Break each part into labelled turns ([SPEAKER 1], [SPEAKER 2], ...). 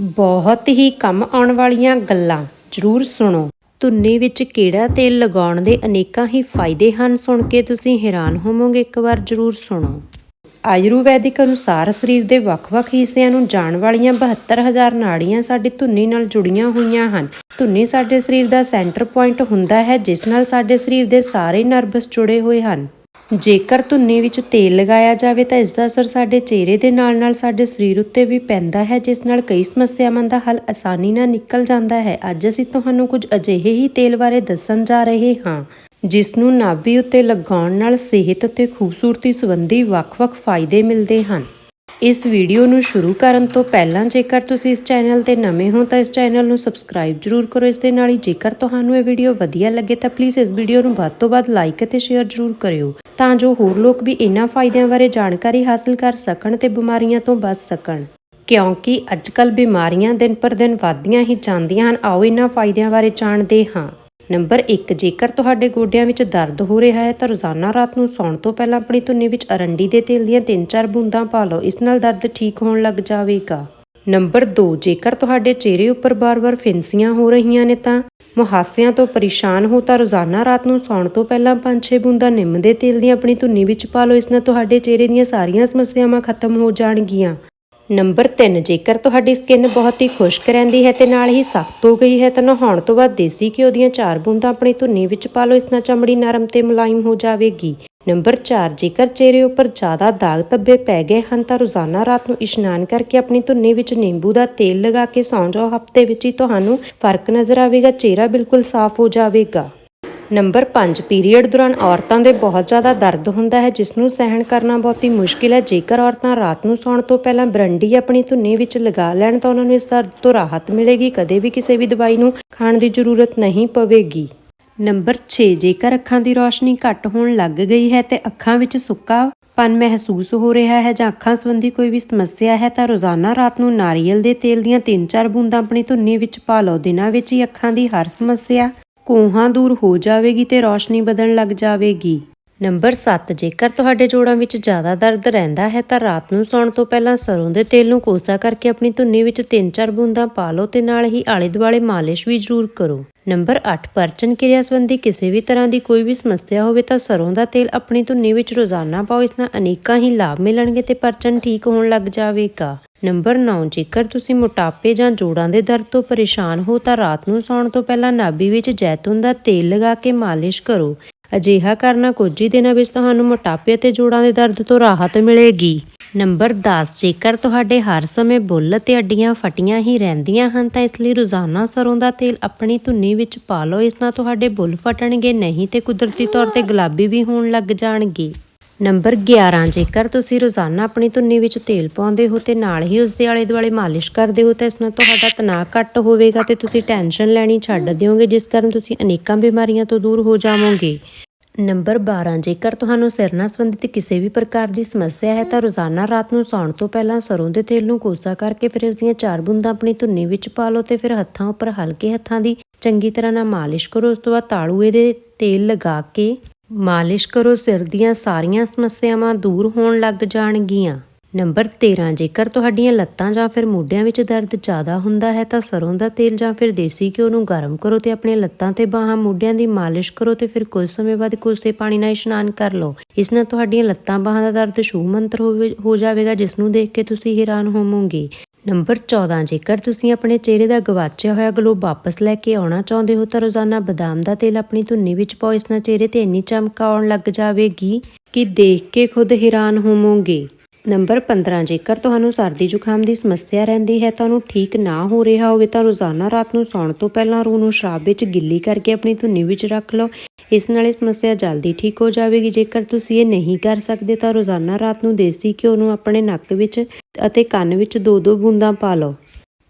[SPEAKER 1] ਬਹੁਤ ਹੀ ਕੰਮ ਆਉਣ ਵਾਲੀਆਂ ਗੱਲਾਂ, ਜ਼ਰੂਰ ਸੁਣੋ। ਧੁੰਨੇ ਵਿੱਚ ਕਿਹੜਾ ਤੇਲ ਲਗਾਉਣ ਦੇ ਅਨੇਕਾਂ ਹੀ ਫਾਇਦੇ ਹਨ, ਸੁਣ ਕੇ ਤੁਸੀਂ ਹੈਰਾਨ ਹੋਵੋਗੇ, ਇੱਕ ਵਾਰ ਜ਼ਰੂਰ ਸੁਣੋ। ਆਯੁਰਵੈਦਿਕ ਅਨੁਸਾਰ ਸਰੀਰ ਦੇ ਵੱਖ-ਵੱਖ ਹਿੱਸਿਆਂ ਨੂੰ ਜਾਣ ਵਾਲੀਆਂ 72000 ਨਾੜੀਆਂ ਸਾਡੀ ਧੁੰਨੀ ਨਾਲ ਜੁੜੀਆਂ ਹੋਈਆਂ ਹਨ। ਧੁੰਨੀ ਸਾਡੇ ਸਰੀਰ ਦਾ ਸੈਂਟਰ ਪੁਆਇੰਟ ਹੁੰਦਾ ਹੈ, ਜਿਸ ਨਾਲ ਸਾਡੇ ਸਰੀਰ ਦੇ ਸਾਰੇ ਨਰਵਸ ਜੁੜੇ ਹੋਏ ਹਨ। ਜੇਕਰ ਧੁੰਨੀ ਵਿੱਚ ਤੇਲ ਲਗਾਇਆ ਜਾਵੇ ਤਾਂ ਇਸ ਦਾ ਅਸਰ ਸਾਡੇ ਚਿਹਰੇ ਦੇ ਨਾਲ-ਨਾਲ ਸਾਡੇ ਸਰੀਰ ਉੱਤੇ ਵੀ ਪੈਂਦਾ ਹੈ, ਜਿਸ ਨਾਲ ਕਈ ਸਮੱਸਿਆਵਾਂ ਦਾ ਹੱਲ ਆਸਾਨੀ ਨਾਲ ਨਿਕਲ ਜਾਂਦਾ ਹੈ। ਅੱਜ ਅਸੀਂ ਤੁਹਾਨੂੰ ਕੁਝ ਅਜਿਹੇ ਹੀ ਤੇਲ ਬਾਰੇ ਦੱਸਣ ਜਾ ਰਹੇ ਹਾਂ, ਜਿਸ ਨੂੰ ਨਾਭੀ ਉੱਤੇ ਲਗਾਉਣ ਨਾਲ ਸਿਹਤ ਅਤੇ ਖੂਬਸੂਰਤੀ ਸੰਬੰਧੀ ਵੱਖ-ਵੱਖ ਫਾਇਦੇ ਮਿਲਦੇ ਹਨ। ਇਸ ਵੀਡੀਓ ਨੂੰ ਸ਼ੁਰੂ ਕਰਨ ਤੋਂ ਪਹਿਲਾਂ ਜੇਕਰ ਤੁਸੀਂ ਇਸ ਚੈਨਲ ਤੇ ਨਵੇਂ ਹੋ ਤਾਂ ਇਸ ਚੈਨਲ ਨੂੰ ਸਬਸਕ੍ਰਾਈਬ ਜ਼ਰੂਰ ਕਰੋ। ਇਸ ਦੇ ਨਾਲ ਹੀ ਜੇਕਰ ਤੁਹਾਨੂੰ ਇਹ ਵੀਡੀਓ ਵਧੀਆ ਲੱਗੇ ਤਾਂ ਪਲੀਜ਼ ਇਸ ਵੀਡੀਓ ਨੂੰ ਵੱਧ ਤੋਂ ਵੱਧ ਲਾਈਕ ਅਤੇ ਸ਼ੇਅਰ ਜ਼ਰੂਰ ਕਰਿਓ, ਤਾਂ ਜੋ ਹੋਰ ਲੋਕ ਵੀ ਇਹਨਾਂ ਫਾਇਦਿਆਂ ਬਾਰੇ ਜਾਣਕਾਰੀ ਹਾਸਲ ਕਰ ਸਕਣ ਤੇ ਬਿਮਾਰੀਆਂ ਤੋਂ ਬਚ ਸਕਣ। ਕਿਉਂਕਿ ਅੱਜਕੱਲ ਬਿਮਾਰੀਆਂ ਦਿਨ ਪਰ ਦਿਨ ਵੱਧਦੀਆਂ ਹੀ ਜਾਂਦੀਆਂ ਹਨ। ਆਓ ਇਹਨਾਂ ਫਾਇਦਿਆਂ ਬਾਰੇ ਜਾਣਦੇ ਹਾਂ। ਨੰਬਰ 1 ਜੇਕਰ ਤੁਹਾਡੇ ਗੋਡਿਆਂ ਵਿੱਚ ਦਰਦ ਹੋ ਰਿਹਾ ਹੈ, ਤਾਂ ਰੋਜ਼ਾਨਾ ਰਾਤ ਨੂੰ ਸੌਣ ਤੋਂ ਪਹਿਲਾਂ ਆਪਣੀ ਧੁੰਨੀ ਵਿੱਚ ਅਰੰਡੀ ਦੇ ਤੇਲ ਦੀਆਂ 3-4 ਬੂੰਦਾਂ ਪਾ ਲਓ, ਇਸ ਨਾਲ ਦਰਦ ਠੀਕ ਹੋਣ ਲੱਗ ਜਾਵੇਗਾ। ਨੰਬਰ 2 ਜੇਕਰ ਤੁਹਾਡੇ ਚਿਹਰੇ ਉੱਪਰ ਬਾਰ-ਬਾਰ ਫਿੰਸੀਆਂ ਹੋ ਰਹੀਆਂ ਨੇ, ਤਾਂ ਮੁਹਾਸਿਆਂ ਤੋਂ ਪਰੇਸ਼ਾਨ ਹੋ, ਤਾਂ ਰੋਜ਼ਾਨਾ ਰਾਤ ਨੂੰ ਸੌਣ ਤੋਂ ਪਹਿਲਾਂ 5-6 ਬੂੰਦਾਂ ਨਿੰਮ ਦੇ ਤੇਲ ਦੀਆਂ ਆਪਣੀ ਧੁੰਨੀ ਵਿੱਚ ਪਾ ਲਓ, ਇਸ ਨਾਲ ਤੁਹਾਡੇ ਚਿਹਰੇ ਦੀਆਂ ਸਾਰੀਆਂ ਸਮੱਸਿਆਵਾਂ ਖਤਮ ਹੋ ਜਾਣਗੀਆਂ। ਨੰਬਰ 3 ਜੇਕਰ ਤੁਹਾਡੀ ਸਕਿਨ ਬਹੁਤ ਹੀ ਖੁਸ਼ਕ ਰਹਿੰਦੀ ਹੈ ਤੇ ਨਾਲ ਹੀ ਸਖਤ ਹੋ ਗਈ ਹੈ ਤਾਂ ਨਹਾਉਣ ਤੋਂ ਬਾਅਦ ਦੇਸੀ ਘਿਓ ਦੀਆਂ 4 ਬੂੰਦਾਂ ਆਪਣੀ ਧੁੰਨੀ ਵਿੱਚ ਪਾ ਲਓ ਇਸ ਨਾਲ ਚਮੜੀ ਨਰਮ ਤੇ ਮੁਲਾਇਮ ਹੋ ਜਾਵੇਗੀ। ਨੰਬਰ 4 ਜੇਕਰ ਚਿਹਰੇ ਉੱਪਰ ਜ਼ਿਆਦਾ ਦਾਗ ਧੱਬੇ ਪੈ ਗਏ ਹਨ ਤਾਂ ਰੋਜ਼ਾਨਾ ਰਾਤ ਨੂੰ ਇਸ਼ਨਾਨ ਕਰਕੇ ਆਪਣੀ ਧੁੰਨੀ ਵਿੱਚ ਨਿੰਬੂ ਦਾ ਤੇਲ ਲਗਾ ਕੇ ਸੌਂ ਜਾਓ। ਹਫ਼ਤੇ ਵਿੱਚ ਹੀ ਤੁਹਾਨੂੰ ਫ਼ਰਕ ਨਜ਼ਰ ਆਵੇਗਾ, ਚਿਹਰਾ ਬਿਲਕੁਲ ਸਾਫ਼ ਹੋ ਜਾਵੇਗਾ। ਨੰਬਰ 5 ਪੀਰੀਅਡ ਦੌਰਾਨ ਔਰਤਾਂ ਦੇ ਬਹੁਤ ਜ਼ਿਆਦਾ ਦਰਦ ਹੁੰਦਾ ਹੈ, ਜਿਸ ਨੂੰ ਸਹਿਣ ਕਰਨਾ ਬਹੁਤੀ ਮੁਸ਼ਕਿਲ ਹੈ। ਜੇਕਰ ਔਰਤਾਂ ਰਾਤ ਨੂੰ ਸੌਣ ਤੋਂ ਪਹਿਲਾਂ ਬਰੰਡੀ ਆਪਣੀ ਧੁੰਨੀ ਵਿੱਚ ਲਗਾ ਲੈਣ, ਤਾਂ ਉਹਨਾਂ ਨੂੰ ਇਸ ਦਰਦ ਤੋਂ ਰਾਹਤ ਮਿਲੇਗੀ। ਕਦੇ ਵੀ ਕਿਸੇ ਵੀ ਦਵਾਈ ਨੂੰ ਖਾਣ ਦੀ ਜ਼ਰੂਰਤ ਨਹੀਂ ਪਵੇਗੀ। ਨੰਬਰ 6 ਜੇਕਰ ਅੱਖਾਂ ਦੀ ਰੋਸ਼ਨੀ ਘੱਟ ਹੋਣ ਲੱਗ ਗਈ ਹੈ ਤੇ ਅੱਖਾਂ ਵਿੱਚ ਸੁੱਕਾ ਪਨ ਮਹਿਸੂਸ ਹੋ ਰਿਹਾ ਹੈ ਜਾਂ ਅੱਖਾਂ ਸੰਬੰਧੀ ਕੋਈ ਵੀ ਸਮੱਸਿਆ ਹੈ, ਤਾਂ ਰੋਜ਼ਾਨਾ ਰਾਤ ਨੂੰ ਨਾਰੀਅਲ ਦੇ ਤੇਲ ਦੀਆਂ 3-4 ਬੂੰਦਾਂ ਆਪਣੀ ਧੁੰਨੀ ਵਿੱਚ ਪਾ ਲਓ। ਦਿਨਾਂ ਵਿੱਚ ਹੀ ਅੱਖਾਂ ਦੀ ਹਰ ਸਮੱਸਿਆ ਕੋਹਾਂ ਦੂਰ ਹੋ ਜਾਵੇਗੀ ਤੇ ਰੌਸ਼ਨੀ ਵਧਣ ਲੱਗ ਜਾਵੇਗੀ। ਨੰਬਰ 7 ਜੇਕਰ ਤੁਹਾਡੇ ਜੋੜਾਂ ਵਿੱਚ ਜ਼ਿਆਦਾ ਦਰਦ ਰਹਿੰਦਾ ਹੈ ਤਾਂ ਰਾਤ ਨੂੰ ਸੌਣ ਤੋਂ ਪਹਿਲਾਂ ਸਰੋਂ ਦੇ ਤੇਲ ਨੂੰ ਕੋਸਾ ਕਰਕੇ ਆਪਣੀ ਧੁੰਨੀ ਵਿੱਚ 3-4 ਬੂੰਦਾਂ ਪਾ ਲਓ ਤੇ ਨਾਲ ਹੀ ਆਲੇ ਦੁਆਲੇ ਮਾਲਿਸ਼ ਵੀ ਜ਼ਰੂਰ ਕਰੋ। ਨੰਬਰ 8 ਪਰਚਨ ਕਿਰਿਆ ਸੰਬੰਧੀ ਕਿਸੇ ਵੀ ਤਰ੍ਹਾਂ ਦੀ ਕੋਈ ਵੀ ਸਮੱਸਿਆ ਹੋਵੇ ਤਾਂ ਸਰੋਂ ਦਾ ਤੇਲ ਆਪਣੀ ਧੁੰਨੀ ਵਿੱਚ ਰੋਜ਼ਾਨਾ ਪਾਓ, ਇਸ ਨਾਲ ਅਨੇਕਾਂ ਹੀ ਲਾਭ ਮਿਲਣਗੇ ਤੇ ਪਰਚਨ ਠੀਕ ਹੋਣ ਲੱਗ ਜਾਵੇਗਾ। ਨੰਬਰ 9 ਜੇਕਰ ਤੁਸੀਂ ਮੋਟਾਪੇ ਜਾਂ ਜੋੜਾਂ ਦੇ ਦਰਦ ਤੋਂ ਪਰੇਸ਼ਾਨ ਹੋ ਤਾਂ ਰਾਤ ਨੂੰ ਸੌਣ ਤੋਂ ਪਹਿਲਾਂ ਨਾਭੀ ਵਿੱਚ ਜੈਤੂਨ ਦਾ ਤੇਲ ਲਗਾ ਕੇ ਮਾਲਿਸ਼ ਕਰੋ। ਅਜਿਹਾ ਕਰਨਾ ਕੁਝ ਹੀ ਦਿਨਾਂ ਵਿੱਚ ਤੁਹਾਨੂੰ ਮੋਟਾਪੇ ਅਤੇ ਜੋੜਾਂ ਦੇ ਦਰਦ ਤੋਂ ਰਾਹਤ ਮਿਲੇਗੀ। ਨੰਬਰ 10 ਜੇਕਰ ਤੁਹਾਡੇ ਹਰ ਸਮੇਂ ਬੁੱਲ ਅਤੇ ਅੱਡੀਆਂ ਫਟੀਆਂ ਹੀ ਰਹਿੰਦੀਆਂ ਹਨ, ਤਾਂ ਇਸ ਲਈ ਰੋਜ਼ਾਨਾ ਸਰੋਂ ਦਾ ਤੇਲ ਆਪਣੀ ਧੁੰਨੀ ਵਿੱਚ ਪਾ ਲਓ। ਇਸ ਨਾਲ ਤੁਹਾਡੇ ਬੁੱਲ ਫਟਣਗੇ ਨਹੀਂ ਤੇ ਕੁਦਰਤੀ ਤੌਰ ਤੇ ਗੁਲਾਬੀ ਵੀ ਹੋਣ ਲੱਗ ਜਾਣਗੇ। ਨੰਬਰ 11 ਜੇਕਰ ਤੁਸੀਂ ਰੋਜ਼ਾਨਾ ਆਪਣੀ ਧੁੰਨੀ ਵਿੱਚ ਤੇਲ ਪਾਉਂਦੇ ਹੋ ਤੇ ਨਾਲ ਹੀ ਉਸ ਦੇ ਆਲੇ ਦੁਆਲੇ ਮਾਲਿਸ਼ ਕਰਦੇ ਹੋ ਤਾਂ ਇਸ ਨਾਲ ਤੁਹਾਡਾ ਤਣਾਅ ਘੱਟ ਹੋਵੇਗਾ ਤੇ ਤੁਸੀਂ ਟੈਨਸ਼ਨ ਲੈਣੀ ਛੱਡ ਦਿਓਗੇ, ਜਿਸ ਕਾਰਨ ਤੁਸੀਂ ਅਨੇਕਾਂ ਬਿਮਾਰੀਆਂ ਤੋਂ ਦੂਰ ਹੋ ਜਾਵੋਗੇ। ਨੰਬਰ 12 ਜੇਕਰ ਤੁਹਾਨੂੰ ਸਿਰ ਨਾਲ ਸੰਬੰਧਿਤ ਕਿਸੇ ਵੀ ਪ੍ਰਕਾਰ ਦੀ ਸਮੱਸਿਆ ਹੈ ਤਾਂ ਰੋਜ਼ਾਨਾ ਰਾਤ ਨੂੰ ਸੌਣ ਤੋਂ ਪਹਿਲਾਂ ਸਰੋਂ ਦੇ ਤੇਲ ਨੂੰ ਕੋਸਾ ਕਰਕੇ ਫਿਰ ਇਸ ਦੀਆਂ ਚਾਰ ਬੂੰਦਾਂ ਆਪਣੀ ਧੁੰਨੀ ਵਿੱਚ ਪਾ ਲਓ ਤੇ ਫਿਰ ਹੱਥਾਂ ਉੱਪਰ ਹਲਕੇ ਹੱਥਾਂ ਦੀ ਚੰਗੀ ਤਰ੍ਹਾਂ ਨਾਲ ਮਾਲਿਸ਼ ਕਰੋ, ਉਸ ਤੋਂ ਬਾਅਦ ਤਾਲੂਏ ਦੇ ਤੇਲ ਲਗਾ ਕੇ ਮਾਲਿਸ਼ ਕਰੋ, ਸਿਰ ਦੀਆਂ ਸਾਰੀਆਂ ਸਮੱਸਿਆਵਾਂ ਦੂਰ ਹੋਣ ਲੱਗ ਜਾਣਗੀਆਂ। ਨੰਬਰ 13 ਜੇਕਰ ਤੁਹਾਡੀਆਂ ਲੱਤਾਂ ਜਾਂ ਫਿਰ ਮੋਢਿਆਂ ਵਿੱਚ ਦਰਦ ਜ਼ਿਆਦਾ ਹੁੰਦਾ ਹੈ ਤਾਂ ਸਰੋਂ ਦਾ ਤੇਲ ਜਾਂ ਫਿਰ ਦੇਸੀ ਘਿਓ ਨੂੰ ਗਰਮ ਕਰੋ ਤੇ ਆਪਣੀਆਂ ਲੱਤਾਂ ਤੇ ਬਾਹਾਂ ਮੋਢਿਆਂ ਦੀ ਮਾਲਿਸ਼ ਕਰੋ ਤੇ ਫਿਰ ਕੁਝ ਸਮੇਂ ਬਾਅਦ ਕੋਸੇ ਪਾਣੀ ਨਾਲ ਇਸ਼ਨਾਨ ਕਰ ਲਓ। ਇਸ ਨਾਲ ਤੁਹਾਡੀਆਂ ਲੱਤਾਂ ਬਾਹਾਂ ਦਾ ਦਰਦ ਛੂ ਮੰਤਰ ਹੋਵੇ- ਹੋ ਜਾਵੇਗਾ ਜਿਸ ਨੂੰ ਦੇਖ ਕੇ ਤੁਸੀਂ ਹੈਰਾਨ ਹੋਵੋਗੇ। ਨੰਬਰ 14 ਜੇਕਰ ਤੁਸੀਂ ਆਪਣੇ ਚਿਹਰੇ ਦਾ ਗਵਾਚਿਆ ਹੋਇਆ ਗਲੋ ਵਾਪਸ ਲੈ ਕੇ ਆਉਣਾ ਚਾਹੁੰਦੇ ਹੋ ਤਾਂ ਰੋਜ਼ਾਨਾ ਬਦਾਮ ਦਾ ਤੇਲ ਆਪਣੀ ਧੁੰਨੀ ਵਿੱਚ ਪਾਓ, ਇਸ ਨਾਲ ਚਿਹਰੇ ਤੇ ਇੰਨੀ ਚਮਕ ਆਉਣ ਲੱਗ ਜਾਵੇਗੀ ਕਿ ਦੇਖ ਕੇ ਖੁਦ ਹੈਰਾਨ ਹੋਵੋਗੇ। ਨੰਬਰ 15 ਜੇਕਰ ਤੁਹਾਨੂੰ ਸਰਦੀ ਜ਼ੁਕਾਮ ਦੀ ਸਮੱਸਿਆ ਰਹਿੰਦੀ ਹੈ ਤੁਹਾਨੂੰ ਠੀਕ ਨਾ ਹੋ ਰਿਹਾ ਹੋਵੇ ਤਾਂ ਰੋਜ਼ਾਨਾ ਰਾਤ ਨੂੰ ਸੌਣ ਤੋਂ ਪਹਿਲਾਂ ਰੂਹ ਨੂੰ ਸ਼ਰਾਬ ਵਿੱਚ ਗਿੱਲੀ ਕਰਕੇ ਆਪਣੀ ਧੁੰਨੀ ਵਿੱਚ ਰੱਖ ਲਓ। ਇਸ ਨਾਲ ਇਹ ਸਮੱਸਿਆ ਜਲਦੀ ਠੀਕ ਹੋ ਜਾਵੇਗੀ। ਜੇਕਰ ਤੁਸੀਂ ਇਹ ਨਹੀਂ ਕਰ ਸਕਦੇ ਤਾਂ ਰੋਜ਼ਾਨਾ ਰਾਤ ਨੂੰ ਦੇਸੀ ਘਿਓ ਨੂੰ ਆਪਣੇ ਨੱਕ ਵਿੱਚ ਅਤੇ ਕੰਨ ਵਿੱਚ ਦੋ ਦੋ ਬੂੰਦਾਂ ਪਾ ਲਓ।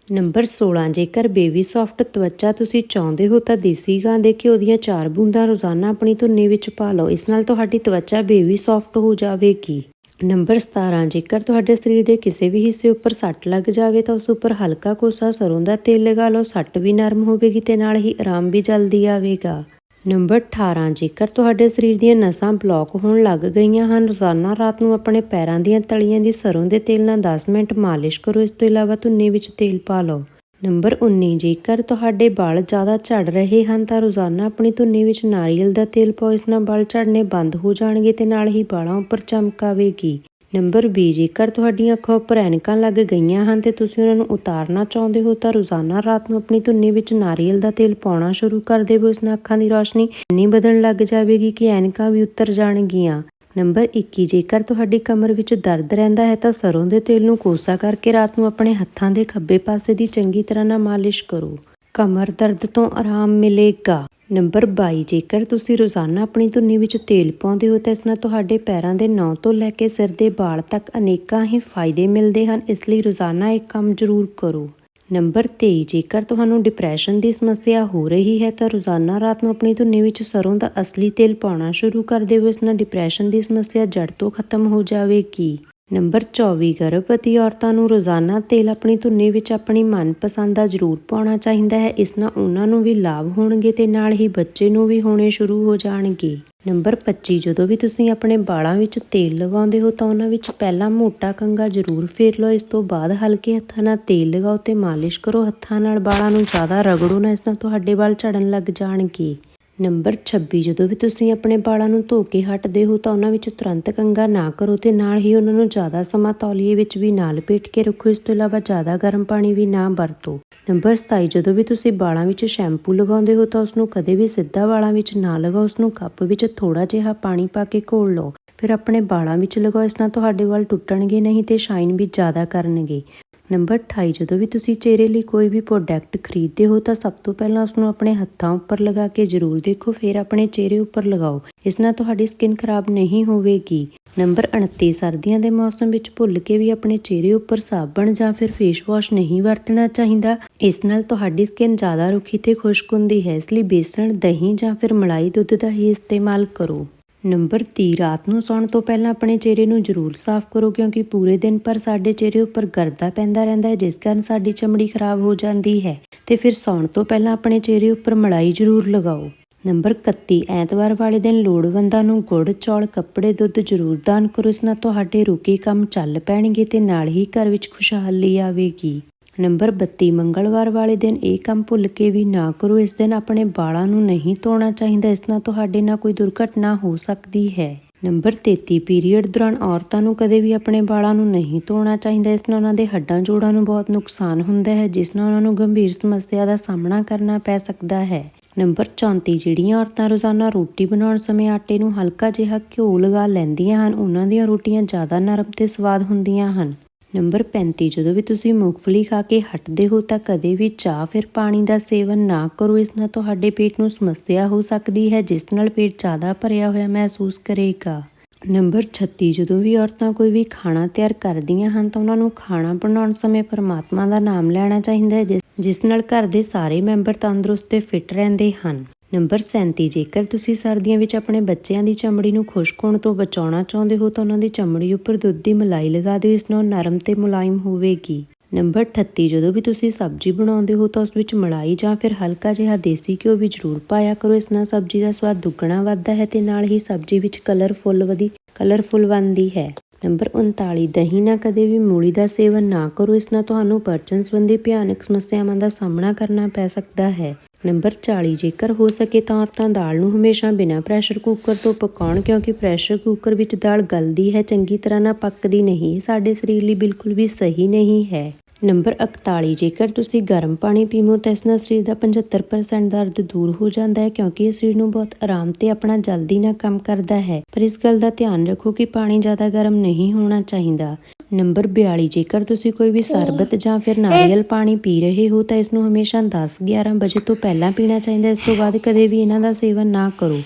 [SPEAKER 1] ਨੰਬਰ 16 ਜੇਕਰ ਬੇਬੀ ਸੌਫਟ ਤਵਚਾ ਤੁਸੀਂ ਚਾਹੁੰਦੇ ਹੋ ਤਾਂ ਦੇਸੀ ਗਾਂ ਦੇ ਘਿਓ ਦੀਆਂ 4 ਬੂੰਦਾਂ ਰੋਜ਼ਾਨਾ ਆਪਣੀ ਧੁੰਨੀ ਵਿੱਚ ਪਾ ਲਓ। ਇਸ ਨਾਲ ਤੁਹਾਡੀ ਤਵਚਾ ਬੇਬੀ ਸੌਫਟ ਹੋ ਜਾਵੇਗੀ। ਨੰਬਰ 17 ਜੇਕਰ ਤੁਹਾਡੇ ਸਰੀਰ ਦੇ ਕਿਸੇ ਵੀ ਹਿੱਸੇ ਉੱਪਰ ਸੱਟ ਲੱਗ ਜਾਵੇ ਤਾਂ ਉਸ ਉੱਪਰ ਹਲਕਾ ਕੋਸਾ ਸਰੋਂ ਦਾ ਤੇਲ ਲਗਾ ਲਓ। ਸੱਟ ਵੀ ਨਰਮ ਹੋਵੇਗੀ ਤੇ ਨਾਲ ਹੀ ਆਰਾਮ ਵੀ ਜਲਦੀ ਆਵੇਗਾ। ਨੰਬਰ 18 ਜੇਕਰ ਤੁਹਾਡੇ ਸਰੀਰ ਦੀਆਂ ਨਸਾਂ ਬਲੌਕ ਹੋਣ ਲੱਗ ਗਈਆਂ ਹਨ, ਰੋਜ਼ਾਨਾ ਰਾਤ ਨੂੰ ਆਪਣੇ ਪੈਰਾਂ ਦੀਆਂ ਤਲੀਆਂ ਦੀ ਸਰੋਂ ਦੇ ਤੇਲ ਨਾਲ 10 ਮਿੰਟ ਮਾਲਿਸ਼ ਕਰੋ। ਇਸ ਤੋਂ ਇਲਾਵਾ ਧੁੰਨੇ ਵਿੱਚ ਤੇਲ ਪਾ ਲਓ। ਨੰਬਰ 19 ਜੇਕਰ ਤੁਹਾਡੇ ਵਾਲ ਜ਼ਿਆਦਾ ਝੜ ਰਹੇ ਹਨ ਤਾਂ ਰੋਜ਼ਾਨਾ ਆਪਣੀ ਧੁੰਨੀ ਵਿੱਚ ਨਾਰੀਅਲ ਦਾ ਤੇਲ ਪਾਓ। ਇਸ ਨਾਲ ਵਾਲ ਝੜਨੇ ਬੰਦ ਹੋ ਜਾਣਗੇ ਤੇ ਨਾਲ ਹੀ ਵਾਲਾਂ ਉੱਪਰ ਚਮਕ ਆਵੇਗੀ ਨੰਬਰ 20 ਜੇਕਰ ਤੁਹਾਡੀਆਂ ਅੱਖਾਂ ਉੱਪਰ ਐਨਕਾਂ ਲੱਗ ਗਈਆਂ ਹਨ ਤੇ ਤੁਸੀਂ ਉਹਨਾਂ ਨੂੰ ਉਤਾਰਨਾ ਚਾਹੁੰਦੇ ਹੋ ਤਾਂ ਰੋਜ਼ਾਨਾ ਰਾਤ ਨੂੰ ਆਪਣੀ ਧੁੰਨੀ ਵਿੱਚ ਨਾਰੀਅਲ ਦਾ ਤੇਲ ਪਾਉਣਾ ਸ਼ੁਰੂ ਕਰ ਦੇਵੋ। ਇਸ ਨਾਲ ਅੱਖਾਂ ਦੀ ਰੋਸ਼ਨੀ ਇੰਨੀ ਬਦਲਣ ਲੱਗ ਜਾਵੇਗੀ ਕਿ ਐਨਕਾਂ ਵੀ ਉਤਰ ਜਾਣਗੀਆਂ। ਨੰਬਰ 21 ਜੇਕਰ ਤੁਹਾਡੀ ਕਮਰ ਵਿੱਚ ਦਰਦ ਰਹਿੰਦਾ ਹੈ ਤਾਂ ਸਰੋਂ ਦੇ ਤੇਲ ਨੂੰ ਕੋਸਾ ਕਰਕੇ ਰਾਤ ਨੂੰ ਆਪਣੇ ਹੱਥਾਂ ਦੇ ਖੱਬੇ ਪਾਸੇ ਦੀ ਚੰਗੀ ਤਰ੍ਹਾਂ ਨਾਲ ਮਾਲਿਸ਼ ਕਰੋ। ਕਮਰ ਦਰਦ ਤੋਂ ਆਰਾਮ ਮਿਲੇਗਾ। ਨੰਬਰ 22 ਜੇਕਰ ਤੁਸੀਂ ਰੋਜ਼ਾਨਾ ਆਪਣੀ ਧੁੰਨੀ ਵਿੱਚ ਤੇਲ ਪਾਉਂਦੇ ਹੋ ਤਾਂ ਇਸ ਨਾਲ ਤੁਹਾਡੇ ਪੈਰਾਂ ਦੇ ਨੌ ਤੋਂ ਲੈ ਕੇ ਸਿਰ ਦੇ ਵਾਲ ਤੱਕ ਅਨੇਕਾਂ ਹੀ ਫਾਇਦੇ ਮਿਲਦੇ ਹਨ। ਇਸ ਲਈ ਰੋਜ਼ਾਨਾ ਇਹ ਕੰਮ ਜ਼ਰੂਰ ਕਰੋ। ਨੰਬਰ 23 ਜੇਕਰ ਤੁਹਾਨੂੰ ਡਿਪਰੈਸ਼ਨ ਦੀ ਸਮੱਸਿਆ ਹੋ ਰਹੀ ਹੈ ਤਾਂ ਰੋਜ਼ਾਨਾ ਰਾਤ ਨੂੰ ਆਪਣੀ ਧੁੰਨੀ ਵਿੱਚ ਸਰੋਂ ਦਾ ਅਸਲੀ ਤੇਲ ਪਾਉਣਾ ਸ਼ੁਰੂ ਕਰ ਦਿਓ। ਇਸ ਨਾਲ ਡਿਪਰੈਸ਼ਨ ਦੀ ਸਮੱਸਿਆ ਜੜ ਤੋਂ ਖਤਮ ਹੋ ਜਾਵੇਗੀ। ਨੰਬਰ 24 ਗਰਭਵਤੀ ਔਰਤਾਂ ਨੂੰ ਰੋਜ਼ਾਨਾ ਤੇਲ ਆਪਣੀ ਧੁੰਨੀ ਵਿੱਚ ਆਪਣੀ ਮਨਪਸੰਦ ਦਾ ਜ਼ਰੂਰ ਪਾਉਣਾ ਚਾਹੀਦਾ ਹੈ। ਇਸ ਨਾਲ ਉਹਨਾਂ ਨੂੰ ਵੀ ਲਾਭ ਹੋਣਗੇ ਤੇ ਨਾਲ ਹੀ ਬੱਚੇ ਨੂੰ ਵੀ ਹੋਣੇ ਸ਼ੁਰੂ ਹੋ ਜਾਣਗੇ। ਨੰਬਰ 25 ਜਦੋਂ ਵੀ ਤੁਸੀਂ ਆਪਣੇ ਵਾਲਾਂ ਵਿੱਚ ਤੇਲ ਲਗਾਉਂਦੇ ਹੋ ਤਾਂ ਉਹਨਾਂ ਵਿੱਚ ਪਹਿਲਾਂ ਮੋਟਾ ਕੰਗਾ ਜ਼ਰੂਰ ਫੇਰ ਲਓ। ਇਸ ਤੋਂ ਬਾਅਦ ਹਲਕੇ ਹੱਥਾਂ ਨਾਲ ਤੇਲ ਲਗਾਓ ਤੇ ਮਾਲਿਸ਼ ਕਰੋ। ਹੱਥਾਂ ਨਾਲ ਵਾਲਾਂ ਨੂੰ ਜ਼ਿਆਦਾ ਰਗੜੋ ਨਾ, ਇਸ ਨਾਲ ਤੁਹਾਡੇ ਵਾਲ ਝੜਨ ਲੱਗ ਜਾਣਗੇ। ਨੰਬਰ 26 ਜਦੋਂ ਵੀ ਤੁਸੀਂ ਆਪਣੇ ਵਾਲਾਂ ਨੂੰ ਧੋ ਕੇ ਹਟਦੇ ਹੋ ਤਾਂ ਉਹਨਾਂ ਵਿੱਚ ਤੁਰੰਤ ਕੰਗਾ ਨਾ ਕਰੋ ਤੇ ਨਾਲ ਹੀ ਉਹਨਾਂ ਨੂੰ ਜ਼ਿਆਦਾ ਸਮਾਂ ਤੌਲੀਏ ਵਿੱਚ ਵੀ ਨਾ ਲਪੇਟ ਕੇ ਰੱਖੋ। ਇਸ ਤੋਂ ਇਲਾਵਾ ਜ਼ਿਆਦਾ ਗਰਮ ਪਾਣੀ ਵੀ ਨਾ ਵਰਤੋ। ਨੰਬਰ 27 ਜਦੋਂ ਵੀ ਤੁਸੀਂ ਵਾਲਾਂ ਵਿੱਚ ਸ਼ੈਂਪੂ ਲਗਾਉਂਦੇ ਹੋ ਤਾਂ ਉਸ ਨੂੰ ਕਦੇ ਵੀ ਸਿੱਧਾ ਵਾਲਾਂ ਵਿੱਚ ਨਾ ਲਗਾਓ ਉਸ ਨੂੰ ਕੱਪ ਵਿੱਚ ਥੋੜਾ ਜਿਹਾ ਪਾਣੀ ਪਾ ਕੇ ਘੋਲ ਲਓ। ਫਿਰ ਆਪਣੇ ਵਾਲਾਂ ਵਿੱਚ ਲਗਾਓ, ਇਸ ਨਾਲ ਤੁਹਾਡੇ ਵਾਲ ਟੁੱਟਣਗੇ ਨਹੀਂ ਤੇ ਸ਼ਾਈਨ ਵੀ ਜ਼ਿਆਦਾ ਕਰਨਗੇ। ਨੰਬਰ 28 ਜਦੋਂ ਵੀ ਤੁਸੀਂ ਚਿਹਰੇ ਲਈ ਕੋਈ ਵੀ ਪ੍ਰੋਡਕਟ ਖਰੀਦਦੇ ਹੋ ਤਾਂ ਸਭ ਤੋਂ ਪਹਿਲਾਂ ਉਸ ਨੂੰ ਆਪਣੇ ਹੱਥਾਂ ਉੱਪਰ ਲਗਾ ਕੇ ਜ਼ਰੂਰ ਦੇਖੋ, ਫਿਰ ਆਪਣੇ ਚਿਹਰੇ ਉੱਪਰ ਲਗਾਓ। ਇਸ ਨਾਲ ਤੁਹਾਡੀ ਸਕਿਨ ਖਰਾਬ ਨਹੀਂ ਹੋਵੇਗੀ। ਨੰਬਰ 29 ਸਰਦੀਆਂ ਦੇ ਮੌਸਮ ਵਿੱਚ ਭੁੱਲ ਕੇ ਵੀ ਆਪਣੇ ਚਿਹਰੇ ਉੱਪਰ ਸਾਬਣ ਜਾਂ ਫਿਰ ਫੇਸ ਵਾਸ਼ ਨਹੀਂ ਵਰਤਣਾ ਚਾਹੀਦਾ। ਇਸ ਨਾਲ ਤੁਹਾਡੀ ਸਕਿਨ ਜ਼ਿਆਦਾ ਰੁੱਖੀ ਤੇ ਖੁਸ਼ਕ ਹੁੰਦੀ ਹੈ, ਇਸ ਲਈ ਬੇਸਣ, ਦਹੀਂ ਜਾਂ ਫਿਰ ਮਲਾਈ ਦੁੱਧ ਦਾ ਹੀ ਇਸਤੇਮਾਲ ਕਰੋ। ਨੰਬਰ 30 ਰਾਤ ਨੂੰ ਸੌਣ ਤੋਂ ਪਹਿਲਾਂ ਆਪਣੇ ਚਿਹਰੇ ਨੂੰ ਜ਼ਰੂਰ ਸਾਫ਼ ਕਰੋ, ਕਿਉਂਕਿ ਪੂਰੇ ਦਿਨ ਪਰ ਸਾਡੇ ਚਿਹਰੇ ਉੱਪਰ ਗਰਦਾ ਪੈਂਦਾ ਰਹਿੰਦਾ ਹੈ, ਜਿਸ ਕਾਰਨ ਸਾਡੀ ਚਮੜੀ ਖਰਾਬ ਹੋ ਜਾਂਦੀ ਹੈ। ਤੇ ਫਿਰ ਸੌਣ ਤੋਂ ਪਹਿਲਾਂ ਆਪਣੇ ਚਿਹਰੇ ਉੱਪਰ ਮਲਾਈ ਜ਼ਰੂਰ ਲਗਾਓ। ਨੰਬਰ 31 ਐਤਵਾਰ ਵਾਲੇ ਦਿਨ ਲੋੜਵੰਦਾਂ ਨੂੰ ਗੁੜ, ਚੌਲ, ਕੱਪੜੇ, ਦੁੱਧ ਜ਼ਰੂਰ ਦਾਨ ਕਰੋ, ਇਸ ਨਾਲ ਤੁਹਾਡੇ ਰੁਕੇ ਕੰਮ ਚੱਲ ਪੈਣਗੇ ਤੇ ਨਾਲ ਹੀ ਘਰ ਵਿੱਚ ਖੁਸ਼ਹਾਲੀ ਆਵੇਗੀ। ਨੰਬਰ 32 ਮੰਗਲਵਾਰ ਵਾਲੇ ਦਿਨ ਇਹ ਕੰਮ ਭੁੱਲ ਕੇ ਵੀ ਨਾ ਕਰੋ। ਇਸ ਦਿਨ ਆਪਣੇ ਵਾਲਾਂ ਨੂੰ ਨਹੀਂ ਧੋਣਾ ਚਾਹੀਦਾ। ਇਸ ਨਾਲ ਤੁਹਾਡੇ ਨਾਲ ਕੋਈ ਦੁਰਘਟਨਾ ਹੋ ਸਕਦੀ ਹੈ। ਨੰਬਰ 33 ਪੀਰੀਅਡ ਦੌਰਾਨ ਔਰਤਾਂ ਨੂੰ ਕਦੇ ਵੀ ਆਪਣੇ ਵਾਲਾਂ ਨੂੰ ਨਹੀਂ ਧੋਣਾ ਚਾਹੀਦਾ। ਇਸ ਨਾਲ ਉਹਨਾਂ ਦੇ ਹੱਡਾਂ ਜੋੜਾਂ ਨੂੰ ਬਹੁਤ ਨੁਕਸਾਨ ਹੁੰਦਾ ਹੈ, ਜਿਸ ਨਾਲ ਉਹਨਾਂ ਨੂੰ ਗੰਭੀਰ ਸਮੱਸਿਆ ਦਾ ਸਾਹਮਣਾ ਕਰਨਾ ਪੈ ਸਕਦਾ ਹੈ। ਨੰਬਰ 34 ਜਿਹੜੀਆਂ ਔਰਤਾਂ ਰੋਜ਼ਾਨਾ ਰੋਟੀ ਬਣਾਉਣ ਸਮੇਂ ਆਟੇ ਨੂੰ ਹਲਕਾ ਜਿਹਾ ਘਿਓ ਲਗਾ ਲੈਂਦੀਆਂ ਹਨ, ਉਹਨਾਂ ਦੀਆਂ ਰੋਟੀਆਂ ਜ਼ਿਆਦਾ ਨਰਮ ਤੇ ਸਵਾਦ ਹੁੰਦੀਆਂ ਹਨ। ਨੰਬਰ 35 ਜਦੋਂ ਵੀ ਤੁਸੀਂ ਮੂੰਗਫਲੀ ਖਾ ਕੇ ਹਟਦੇ ਹੋ ਤਾਂ ਕਦੇ ਵੀ ਚਾਹ ਫਿਰ ਪਾਣੀ ਦਾ ਸੇਵਨ ਨਾ ਕਰੋ। ਇਸ ਨਾਲ ਤੁਹਾਡੇ ਪੇਟ ਨੂੰ ਸਮੱਸਿਆ ਹੋ ਸਕਦੀ ਹੈ, ਜਿਸ ਨਾਲ ਪੇਟ ਜ਼ਿਆਦਾ ਭਰਿਆ ਹੋਇਆ ਮਹਿਸੂਸ ਕਰੇਗਾ। ਨੰਬਰ 36 ਜਦੋਂ ਵੀ ਔਰਤਾਂ ਕੋਈ ਵੀ ਖਾਣਾ ਤਿਆਰ ਕਰਦੀਆਂ ਹਨ ਤਾਂ ਉਹਨਾਂ ਨੂੰ ਖਾਣਾ ਬਣਾਉਣ ਸਮੇਂ ਪਰਮਾਤਮਾ ਦਾ ਨਾਮ ਲੈਣਾ ਚਾਹੀਦਾ ਹੈ ਜਿਸ- ਜਿਸ ਨਾਲ ਘਰ ਦੇ ਸਾਰੇ ਮੈਂਬਰ ਤੰਦਰੁਸਤ ਤੇ ਫਿੱਟ ਰਹਿੰਦੇ ਹਨ। ਨੰਬਰ 37 ਜੇਕਰ ਤੁਸੀਂ ਸਰਦੀਆਂ ਵਿੱਚ ਆਪਣੇ ਬੱਚਿਆਂ ਦੀ ਚਮੜੀ ਨੂੰ ਖੁਸ਼ਕ ਹੋਣ ਤੋਂ ਬਚਾਉਣਾ ਚਾਹੁੰਦੇ ਹੋ, ਤਾਂ ਉਹਨਾਂ ਦੀ ਚਮੜੀ ਉੱਪਰ ਦੁੱਧ ਦੀ ਮਲਾਈ ਲਗਾ ਦਿਓ, ਇਸ ਨਾਲ ਨਰਮ ਤੇ ਮੁਲਾਇਮ ਹੋਵੇਗੀ। ਨੰਬਰ 38 ਜਦੋਂ ਵੀ ਤੁਸੀਂ ਸਬਜ਼ੀ ਬਣਾਉਂਦੇ ਹੋ, ਤਾਂ ਉਸ ਵਿੱਚ ਮਲਾਈ ਜਾਂ ਫਿਰ ਹਲਕਾ ਜਿਹਾ ਦੇਸੀ ਘਿਓ ਵੀ ਜ਼ਰੂਰ ਪਾਇਆ ਕਰੋ, ਇਸ ਨਾਲ ਸਬਜ਼ੀ ਦਾ ਸਵਾਦ ਦੁੱਗਣਾ ਵੱਧਦਾ ਹੈ ਤੇ ਨਾਲ ਹੀ ਸਬਜ਼ੀ ਵਿੱਚ ਕਲਰਫੁੱਲ ਵਧੀ, ਕਲਰਫੁੱਲ ਬਣਦੀ ਹੈ। ਨੰਬਰ 39 ਦਹੀਂ ਨਾਲ ਕਦੇ ਵੀ ਮੂਲੀ ਦਾ ਸੇਵਨ ਨਾ ਕਰੋ, ਇਸ ਨਾਲ ਤੁਹਾਨੂੰ ਪਰਚਨ ਸੰਬੰਧੀ ਭਿਆਨਕ ਸਮੱਸਿਆਵਾਂ ਦਾ ਸਾਹਮਣਾ ਕਰਨਾ ਪੈ ਸਕਦਾ ਹੈ। ਨੰਬਰ 40 ਜੇਕਰ ਹੋ ਸਕੇ ਤਾਂ ਔਰਤਾਂ ਦਾਲ ਨੂੰ ਹਮੇਸ਼ਾ ਬਿਨਾਂ ਪ੍ਰੈਸ਼ਰ ਕੁੱਕਰ ਤੋਂ ਪਕਾਉਣ, ਕਿਉਂਕਿ ਪ੍ਰੈਸ਼ਰ ਕੁੱਕਰ ਵਿੱਚ ਦਾਲ ਗਲਦੀ ਹੈ, ਚੰਗੀ ਤਰ੍ਹਾਂ ਨਾਲ ਪੱਕਦੀ ਨਹੀਂ ਸਾਡੇ ਸਰੀਰ ਲਈ ਬਿਲਕੁਲ ਵੀ ਸਹੀ ਨਹੀਂ ਹੈ। ਨੰਬਰ 41 ਜੇਕਰ ਤੁਸੀਂ ਗਰਮ ਪਾਣੀ ਪੀਵੋ, ਤਾਂ ਇਸ ਨਾਲ ਸਰੀਰ ਦਾ 75% ਦਰਦ ਦੂਰ ਹੋ ਜਾਂਦਾ ਹੈ, ਕਿਉਂਕਿ ਇਹ ਸਰੀਰ ਨੂੰ ਬਹੁਤ ਆਰਾਮ ਤੇ ਆਪਣਾ ਜਲਦੀ ਨਾਲ ਕੰਮ ਕਰਦਾ ਹੈ। ਪਰ ਇਸ ਗੱਲ ਦਾ ਧਿਆਨ ਰੱਖੋ ਕਿ ਪਾਣੀ ਜ਼ਿਆਦਾ ਗਰਮ ਨਹੀਂ ਹੋਣਾ ਚਾਹੀਦਾ। ਨੰਬਰ 42 ਜੇਕਰ ਤੁਸੀਂ ਕੋਈ ਵੀ ਸਰਬਤ ਜਾਂ ਫਿਰ ਨਾਰੀਅਲ ਪਾਣੀ ਪੀ ਰਹੇ ਹੋ ਤਾਂ ਇਸ ਨੂੰ ਹਮੇਸ਼ਾ 10-11 ਵਜੇ ਤੋਂ ਪਹਿਲਾਂ ਪੀਣਾ ਚਾਹੀਦਾ। ਇਸ ਤੋਂ ਬਾਅਦ ਕਦੇ ਵੀ ਇਹਨਾਂ ਦਾ ਸੇਵਨ ਨਾ ਕਰੋ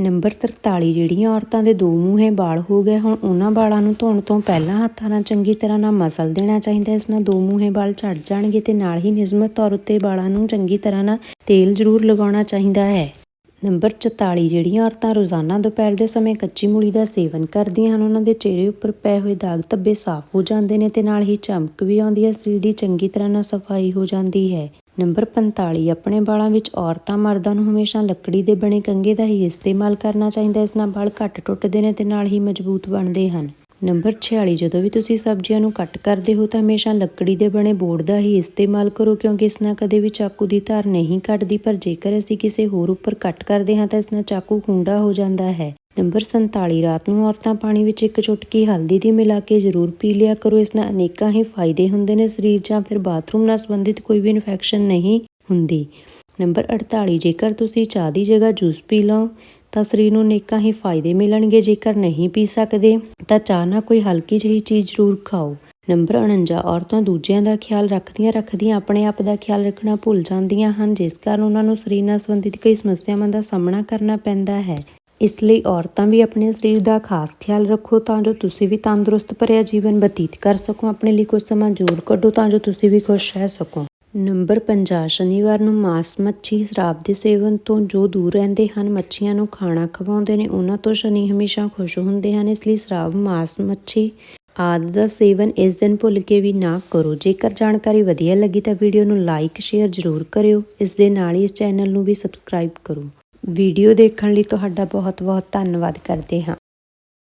[SPEAKER 1] ਨੰਬਰ 43 ਜਿਹੜੀਆਂ ਔਰਤਾਂ ਦੇ ਦੋ ਮੂੰਹੇ ਵਾਲ ਹੋ ਗਏ ਹੁਣ ਉਹਨਾਂ ਵਾਲਾਂ ਨੂੰ ਧੋਣ ਤੋਂ ਪਹਿਲਾਂ ਹੱਥਾਂ ਨਾਲ ਚੰਗੀ ਤਰ੍ਹਾਂ ਨਾਲ ਮਸਲ ਦੇਣਾ ਚਾਹੀਦਾ। ਇਸ ਨਾਲ ਦੋ ਮੂੰਹੇ ਵਾਲ ਝੜ ਜਾਣਗੇ ਤੇ ਨਾਲ ਹੀ ਨਿਯਮਤ ਤੌਰ ਉੱਤੇ ਵਾਲਾਂ ਨੂੰ ਚੰਗੀ ਤਰ੍ਹਾਂ ਨਾਲ ਤੇਲ ਜ਼ਰੂਰ ਲਗਾਉਣਾ ਚਾਹੀਦਾ ਹੈ ਨੰਬਰ 44 ਜਿਹੜੀਆਂ ਔਰਤਾਂ ਰੋਜ਼ਾਨਾ ਦੁਪਹਿਰ ਦੇ ਸਮੇਂ ਕੱਚੀ ਮੂਲੀ ਦਾ ਸੇਵਨ ਕਰਦੀਆਂ ਹਨ, ਉਹਨਾਂ ਦੇ ਚਿਹਰੇ ਉੱਪਰ ਪਏ ਹੋਏ ਦਾਗ ਧੱਬੇ ਸਾਫ਼ ਹੋ ਜਾਂਦੇ ਨੇ ਤੇ ਨਾਲ ਹੀ ਚਮਕ ਵੀ ਆਉਂਦੀ ਹੈ, ਸਰੀਰ ਦੀ ਚੰਗੀ ਤਰ੍ਹਾਂ ਨਾਲ ਸਫ਼ਾਈ ਹੋ ਜਾਂਦੀ ਹੈ। ਨੰਬਰ 45 ਆਪਣੇ ਵਾਲਾਂ ਵਿੱਚ ਔਰਤਾਂ ਮਰਦਾਂ ਨੂੰ ਹਮੇਸ਼ਾ ਲੱਕੜੀ ਦੇ ਬਣੇ ਕੰਘੇ ਦਾ ਹੀ ਇਸਤੇਮਾਲ ਕਰਨਾ ਚਾਹੀਦਾ ਇਸ ਨਾਲ ਵਾਲ ਘੱਟ ਟੁੱਟਦੇ ਨੇ ਤੇ ਨਾਲ ਹੀ ਮਜ਼ਬੂਤ ਬਣਦੇ ਹਨ। ਨੰਬਰ 46 ਜਦੋਂ ਵੀ ਤੁਸੀਂ ਸਬਜ਼ੀਆਂ ਨੂੰ ਕੱਟ ਕਰਦੇ ਹੋ ਤਾਂ ਹਮੇਸ਼ਾ ਲੱਕੜੀ ਦੇ ਬਣੇ ਬੋਰਡ ਦਾ ਹੀ ਇਸਤੇਮਾਲ ਕਰੋ, ਕਿਉਂਕਿ ਇਸ ਨਾਲ ਕਦੇ ਵੀ ਚਾਕੂ ਦੀ ਧਾਰ ਨਹੀਂ ਕੱਟਦੀ, ਪਰ ਜੇਕਰ ਅਸੀਂ ਕਿਸੇ ਹੋਰ ਉੱਪਰ ਕੱਟ ਕਰਦੇ ਹਾਂ ਤਾਂ ਇਸ ਨਾਲ ਚਾਕੂ ਕੁੰਡਾ ਹੋ ਜਾਂਦਾ ਹੈ। ਨੰਬਰ 47 ਰਾਤ ਨੂੰ ਔਰਤਾਂ ਪਾਣੀ ਵਿੱਚ ਇੱਕ ਚੁਟਕੀ ਹਲਦੀ ਦੀ ਮਿਲਾ ਕੇ ਜ਼ਰੂਰ ਪੀ ਲਿਆ ਕਰੋ, ਇਸ ਨਾਲ ਅਨੇਕਾਂ ਹੀ ਫਾਇਦੇ ਹੁੰਦੇ ਨੇ ਸਰੀਰ ਜਾਂ ਫਿਰ ਬਾਥਰੂਮ ਨਾਲ ਸੰਬੰਧਿਤ ਕੋਈ ਵੀ ਇਨਫੈਕਸ਼ਨ ਨਹੀਂ ਹੁੰਦੀ। ਨੰਬਰ 48 ਜੇਕਰ ਤੁਸੀਂ ਚਾਹ ਦੀ ਜਗ੍ਹਾ ਜੂਸ ਪੀ ਲਓ ਤਾਂ ਸਰੀਰ ਨੂੰ ਅਨੇਕਾਂ ਹੀ ਫਾਇਦੇ ਮਿਲਣਗੇ, ਜੇਕਰ ਨਹੀਂ ਪੀ ਸਕਦੇ, ਤਾਂ ਚਾਹ ਨਾਲ ਕੋਈ ਹਲਕੀ ਜਿਹੀ ਚੀਜ਼ ਜ਼ਰੂਰ ਖਾਓ। ਨੰਬਰ 49 ਔਰਤਾਂ ਦੂਜਿਆਂ ਦਾ ਖਿਆਲ ਰੱਖਦੀਆਂ ਰੱਖਦੀਆਂ ਆਪਣੇ ਆਪ ਦਾ ਖਿਆਲ ਰੱਖਣਾ ਭੁੱਲ ਜਾਂਦੀਆਂ ਹਨ, ਜਿਸ ਕਾਰਨ ਉਹਨਾਂ ਨੂੰ ਸਰੀਰ ਨਾਲ ਸੰਬੰਧਿਤ ਕਈ ਸਮੱਸਿਆਵਾਂ ਦਾ ਸਾਹਮਣਾ ਕਰਨਾ ਪੈਂਦਾ ਹੈ। ਇਸ ਲਈ ਔਰਤਾਂ ਵੀ ਆਪਣੇ ਸਰੀਰ ਦਾ ਖਾਸ ਖਿਆਲ ਰੱਖੋ, ਤਾਂ ਜੋ ਤੁਸੀਂ ਵੀ ਤੰਦਰੁਸਤ ਭਰਿਆ ਜੀਵਨ ਬਤੀਤ ਕਰ ਸਕੋ। ਆਪਣੇ ਲਈ ਕੁਝ ਸਮਾਂ ਜ਼ਰੂਰ ਕੱਢੋ, ਤਾਂ ਜੋ ਤੁਸੀਂ ਵੀ ਖੁਸ਼ ਰਹਿ ਸਕੋ। ਨੰਬਰ 50 ਸ਼ਨੀਵਾਰ ਨੂੰ ਮਾਸ ਮੱਛੀ ਸ਼ਰਾਬ ਦੇ ਸੇਵਨ ਤੋਂ ਜੋ ਦੂਰ ਰਹਿੰਦੇ ਹਨ, ਮੱਛੀਆਂ ਨੂੰ ਖਾਣਾ ਖਵਾਉਂਦੇ ਨੇ, ਉਹਨਾਂ ਤੋਂ ਸ਼ਨੀ ਹਮੇਸ਼ਾ ਖੁਸ਼ ਹੁੰਦੇ ਹਨ, ਇਸ ਲਈ ਸ਼ਰਾਬ, ਮਾਸ ਮੱਛੀ ਆਦਿ ਦਾ ਸੇਵਨ ਇਸ ਦਿਨ ਭੁੱਲ ਕੇ ਵੀ ਨਾ ਕਰੋ। ਜੇਕਰ ਜਾਣਕਾਰੀ ਵਧੀਆ ਲੱਗੀ ਤਾਂ ਵੀਡੀਓ ਨੂੰ ਲਾਈਕ, ਸ਼ੇਅਰ ਜ਼ਰੂਰ ਕਰਿਓ। ਇਸ ਦੇ ਨਾਲ ਹੀ ਇਸ ਚੈਨਲ ਨੂੰ ਵੀ ਸਬਸਕ੍ਰਾਈਬ ਕਰੋ। ਵੀਡੀਓ ਦੇਖਣ ਲਈ ਤੁਹਾਡਾ ਬਹੁਤ ਬਹੁਤ ਧੰਨਵਾਦ ਕਰਦੇ ਹਾਂ।